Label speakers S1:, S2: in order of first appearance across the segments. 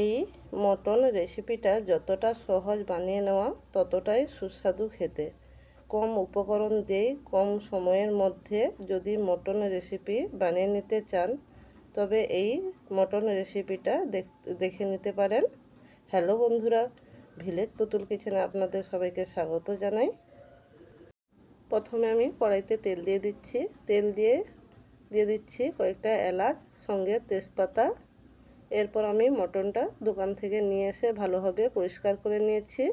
S1: এই মটন রেসিপিটা যতটা সহজ বানিয়ে নেওয়া, ততটাই সুস্বাদু খেতে। কম উপকরণ দিয়ে কম সময়ের মধ্যে যদি মটন রেসিপি বানিয়ে নিতে চান, তবে এই মটন রেসিপিটা দেখে নিতে পারেন। হ্যালো বন্ধুরা, ভিলেজ পুতুল কিচেনে আপনাদের সবাইকে স্বাগত জানাই। প্রথমে আমি কড়াইতে তেল দিয়ে দিচ্ছি। তেল দিয়ে দিয়ে দিচ্ছি কয়েকটা এলাচ, সঙ্গে তেজপাতা এরপর আমি মটনটা দোকান থেকে নিয়ে এসে ভালোভাবে পরিষ্কার করে নিয়েছি।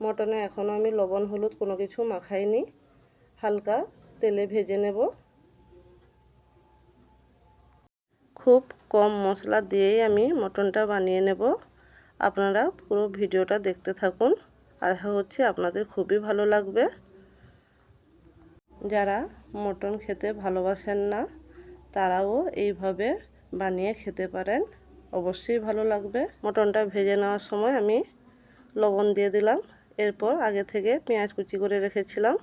S1: মটনে এখনও আমি লবণ, হলুদ কোনো কিছু মাখাইনি। হালকা তেলে ভেজে নেব। খুব কম মশলা দিয়েই আমি মটনটা বানিয়ে নেব। আপনারা পুরো ভিডিওটা দেখতে থাকুন। আশা হচ্ছে আপনাদের খুবই ভালো লাগবে। যারা মটন খেতে ভালোবাসেন না, তারাও এইভাবে বানিয়ে খেতে পারেন। অবশ্যই ভালো লাগবে। মটনটা ভেজে নেওয়ার সময় আমি লবণ দিয়ে দিলাম। এরপর আগে থেকে পেঁয়াজ কুচি করে রেখেছিলাম।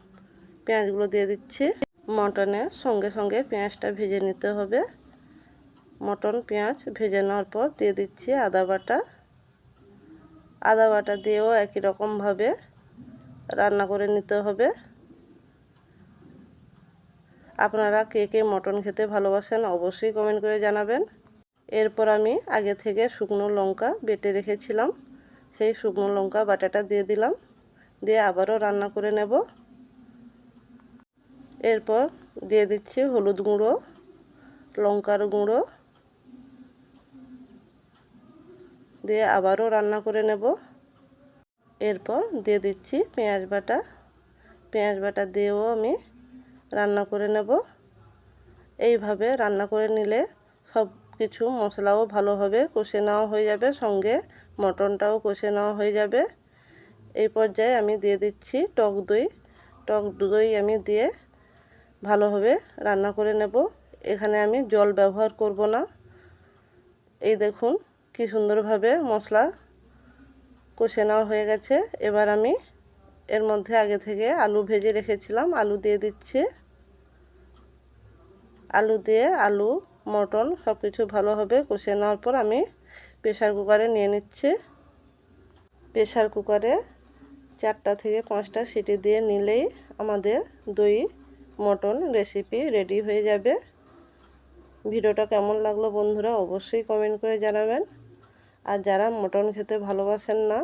S1: পেঁয়াজগুলো দিয়ে দিচ্ছি। মটনের সঙ্গে সঙ্গে পেঁয়াজটা ভেজে নিতে হবে। মটন পেঁয়াজ ভেজে নেওয়ার পর দিয়ে দিচ্ছি আদা বাটা। আদা বাটা দিয়েও একই রকমভাবে রান্না করে নিতে হবে। আপনারা কে কে মটন খেতে ভালোবাসেন অবশ্যই কমেন্ট করে জানাবেন। এরপর আমি আগে থেকে শুকনো লঙ্কা বেটে রেখেছিলাম। সেই শুকনো লঙ্কা বাটাটা দিয়ে দিলাম। দিয়ে আবারও রান্না করে নেব। এরপর দিয়ে দিচ্ছি হলুদ গুঁড়ো, লঙ্কার গুঁড়ো। দিয়ে আবারও রান্না করে নেব। এরপর দিয়ে দিচ্ছি পেঁয়াজ বাটা। পেঁয়াজ বাটা দিয়েও আমি রান্না করে নেব। এইভাবে রান্না করে নিলে সব কিছু মশলাও ভালোভাবে কষে নেওয়া হয়ে যাবে সঙ্গে, মটনটাও কষে নেওয়া হয়ে যাবে। এই পর্যায়ে আমি দিয়ে দিচ্ছি টক দই। টক দই আমি দিয়ে ভালোভাবে রান্না করে নেব। এখানে আমি জল ব্যবহার করব না। এই দেখুন কি সুন্দরভাবে মশলা কষে নেওয়া হয়ে গেছে। এবার আমি এর মধ্যে আগে থেকে আলু ভেজে রেখেছিলাম। আলু দিয়ে দিচ্ছি। আলু দিয়ে আলু মটন সব কিছু ভালোভাবে কষিয়ে নেওয়ার পর আমি প্রেশার কুকারে নিয়ে নিচ্ছি। প্রেশার কুকারে চারটা থেকে পাঁচটা সিটি দিয়ে নিলেই আমাদের দই, মটন রেসিপি রেডি হয়ে যাবে। ভিডিওটা কেমন লাগল বন্ধুরা অবশ্যই কমেন্ট করে জানাবেন। আর যারা মটন খেতে ভালোবাসেন না,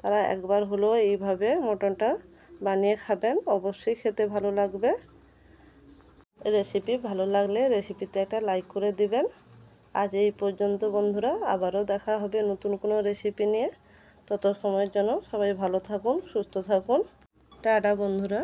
S1: তারা একবার হলেও এইভাবে মটনটা বানিয়ে খাবেন। অবশ্যই খেতে ভালো লাগবে। রেসিপি ভালো লাগলে রেসিপিতে একটা লাইক করে দিবেন। আজ এই পর্যন্ত বন্ধুরা, আবারও দেখা হবে নতুন কোনো রেসিপি নিয়ে। তত সময়ের জন্য সবাই ভালো থাকুন, সুস্থ থাকুন। টাটা বন্ধুরা।